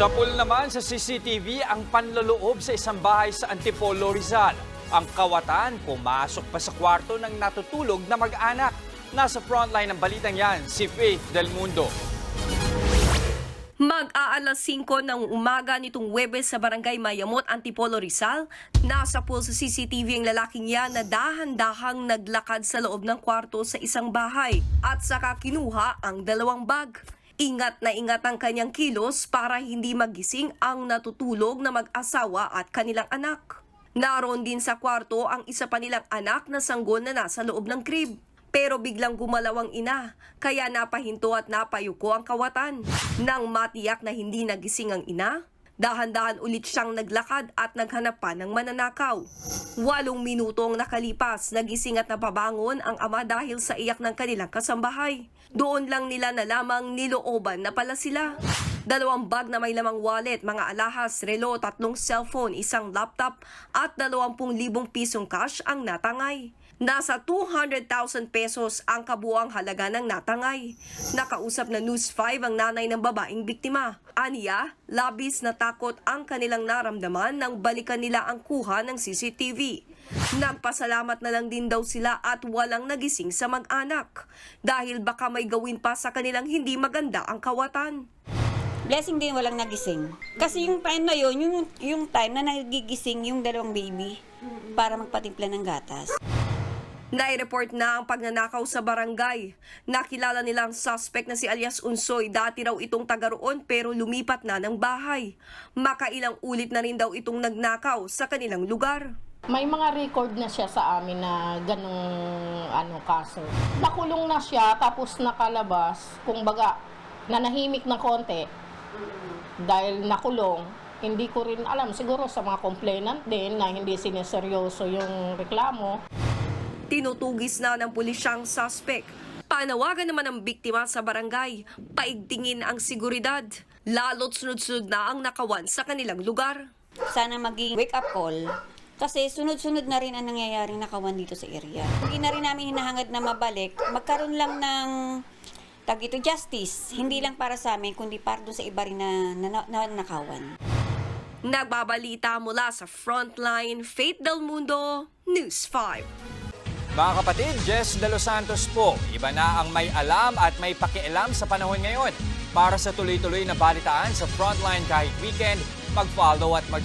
Sa pool naman sa CCTV ang panloloob sa isang bahay sa Antipolo, Rizal. Ang kawatan pumasok pa sa kwarto ng natutulog na mag-anak. Nasa frontline ng balitang yan, si Faith Del Mundo. Mag-aalas 5 ng umaga nitong Webes sa Barangay Mayamot, Antipolo, Rizal, nasa pool sa CCTV ang lalaking yan na dahan-dahang naglakad sa loob ng kwarto sa isang bahay at saka kinuha ang dalawang bag. Ingat na ingat ang kanyang kilos para hindi magising ang natutulog na mag-asawa at kanilang anak. Naroon din sa kwarto ang isa pa nilang anak na sanggol na nasa loob ng crib. Pero biglang gumalaw ang ina, kaya napahinto at napayuko ang kawatan. Nang matiyak na hindi nagising ang ina, dahan-dahan ulit siyang naglakad at naghanap pa ng mananakaw. Walong minuto ang nakalipas, nagising at napabangon ang ama dahil sa iyak ng kanilang kasambahay. Doon lang nila na lamang nilooban na pala sila. Dalawang bag na may lamang wallet, mga alahas, relo, tatlong cellphone, isang laptop at 20,000 pisong cash ang natangay. Nasa 200,000 pesos ang kabuang halaga ng natangay. Nakausap na News 5 ang nanay ng babaeng biktima. Aniya, labis na takot ang kanilang naramdaman nang balikan nila ang kuha ng CCTV. Nagpasalamat na lang din daw sila at walang nagising sa mag-anak dahil baka may gawin pa sa kanilang hindi maganda ang kawatan. Blessing din walang nagising. Kasi yung time na yun, yung, yung time na nagigising yung dalawang baby para magpatimpla ng gatas. Nai-report na ang pagnanakaw sa barangay. Nakilala nilang suspect na si alias Unsoy. Dati raw itong taga roon pero lumipat na ng bahay. Makailang ulit na rin daw itong nagnakaw sa kanilang lugar. May mga record na siya sa amin na ganong ano kaso. Nakulong na siya tapos nakalabas, kung baga nanahimik na konti dahil nakulong. Hindi ko rin alam, siguro sa mga complainant din na hindi sineseryoso yung reklamo. Tinutugis na ng pulisyang suspect. Panawagan naman ng biktima sa barangay. Paigtingin ang seguridad. Lalo't sunod-sunod na ang nakawan sa kanilang lugar. Sana maging wake-up call. Kasi sunod-sunod na rin ang nangyayaring nakawan dito sa area. Hindi na rin namin hinahangad na mabalik. Magkaroon lang ng tag ito justice. Hindi lang para sa amin, kundi para doon sa iba rin na, na, na, na nakawan. Nagbabalita mula sa Frontline, Faith Del Mundo, News 5. Mga kapatid, Jess De Los Santos po. Iba na ang may alam at may pakialam sa panahon ngayon. Para sa tuloy-tuloy na balitaan sa Frontline kahit weekend, mag-follow at mag